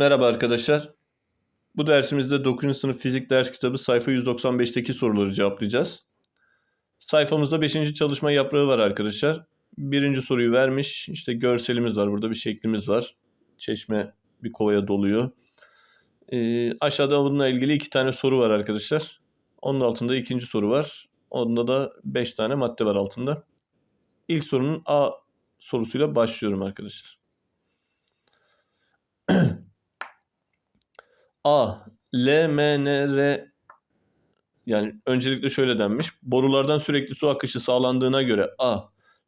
Merhaba arkadaşlar. Bu dersimizde 9. sınıf fizik ders kitabı sayfa 195'teki soruları cevaplayacağız. Sayfamızda 5. çalışma yaprağı var arkadaşlar. Birinci soruyu vermiş. İşte görselimiz var. Burada bir şeklimiz var. Çeşme bir kovaya doluyor. Ee, aşağıda bununla ilgili iki tane soru var arkadaşlar. Onun altında ikinci soru var. Onda da 5 tane madde var altında. İlk sorunun A sorusuyla başlıyorum arkadaşlar. A, L, M, N, R yani öncelikle şöyle denmiş. Borulardan sürekli su akışı sağlandığına göre A,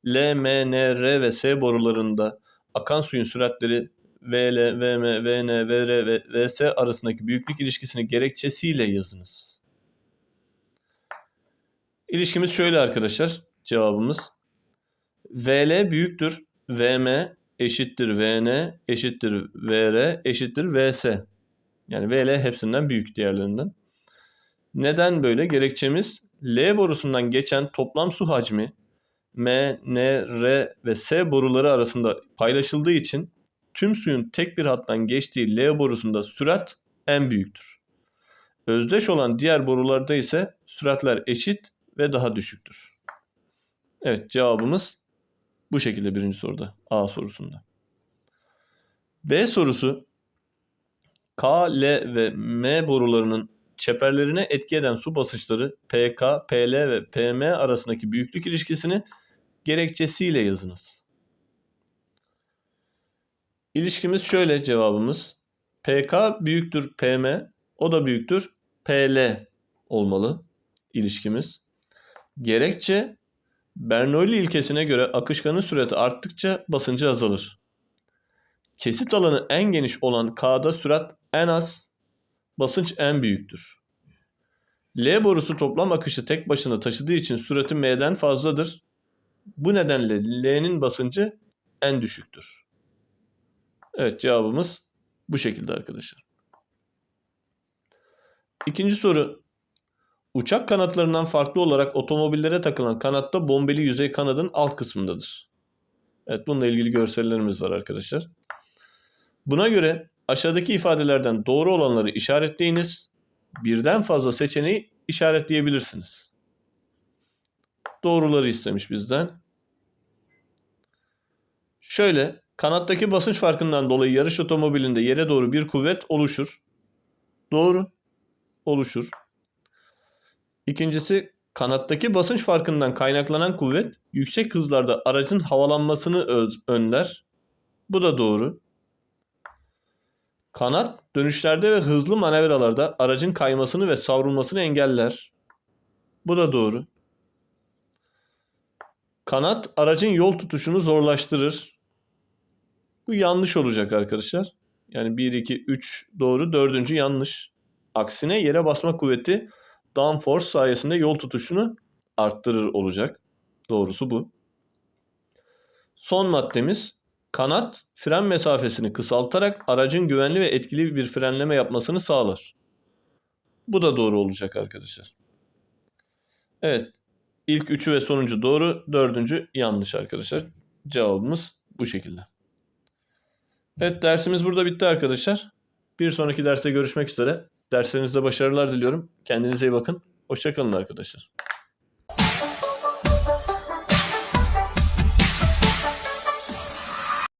L, M, N, R ve S borularında akan suyun süratleri VL, VM, VN, VR ve VS arasındaki büyüklük ilişkisini gerekçesiyle yazınız. İlişkimiz şöyle arkadaşlar. Cevabımız VL büyüktür VM eşittir VN eşittir VR eşittir VS. Yani VL hepsinden büyük diğerlerinden. Neden böyle? Gerekçemiz L borusundan geçen toplam su hacmi M, N, R ve S boruları arasında paylaşıldığı için tüm suyun tek bir hattan geçtiği L borusunda sürat en büyüktür. Özdeş olan diğer borularda ise süratler eşit ve daha düşüktür. Evet cevabımız bu şekilde birinci soruda A sorusunda. B sorusu K, L ve M borularının çeperlerine etki eden su basınçları PK, PL ve PM arasındaki büyüklük ilişkisini gerekçesiyle yazınız. İlişkimiz şöyle cevabımız. PK büyüktür PM, o da büyüktür PL olmalı ilişkimiz. Gerekçe Bernoulli ilkesine göre akışkanın sürati arttıkça basıncı azalır. Kesit alanı en geniş olan K'da sürat en az, basınç en büyüktür. L borusu toplam akışı tek başına taşıdığı için sürati M'den fazladır. Bu nedenle L'nin basıncı en düşüktür. Evet cevabımız bu şekilde arkadaşlar. İkinci soru. Uçak kanatlarından farklı olarak otomobillere takılan kanatta bombeli yüzey kanadın alt kısmındadır. Evet bununla ilgili görsellerimiz var arkadaşlar. Buna göre aşağıdaki ifadelerden doğru olanları işaretleyiniz. Birden fazla seçeneği işaretleyebilirsiniz. Doğruları istemiş bizden. Şöyle kanattaki basınç farkından dolayı yarış otomobilinde yere doğru bir kuvvet oluşur. Doğru. Oluşur. İkincisi kanattaki basınç farkından kaynaklanan kuvvet yüksek hızlarda aracın havalanmasını önler. Bu da doğru. Kanat dönüşlerde ve hızlı manevralarda aracın kaymasını ve savrulmasını engeller. Bu da doğru. Kanat aracın yol tutuşunu zorlaştırır. Bu yanlış olacak arkadaşlar. Yani 1, 2, 3 doğru, dördüncü yanlış. Aksine yere basma kuvveti downforce sayesinde yol tutuşunu arttırır olacak. Doğrusu bu. Son maddemiz kanat fren mesafesini kısaltarak aracın güvenli ve etkili bir frenleme yapmasını sağlar. Bu da doğru olacak arkadaşlar. Evet. İlk üçü ve sonuncu doğru. Dördüncü yanlış arkadaşlar. Cevabımız bu şekilde. Evet dersimiz burada bitti arkadaşlar. Bir sonraki derste görüşmek üzere. Derslerinizde başarılar diliyorum. Kendinize iyi bakın. Hoşçakalın arkadaşlar.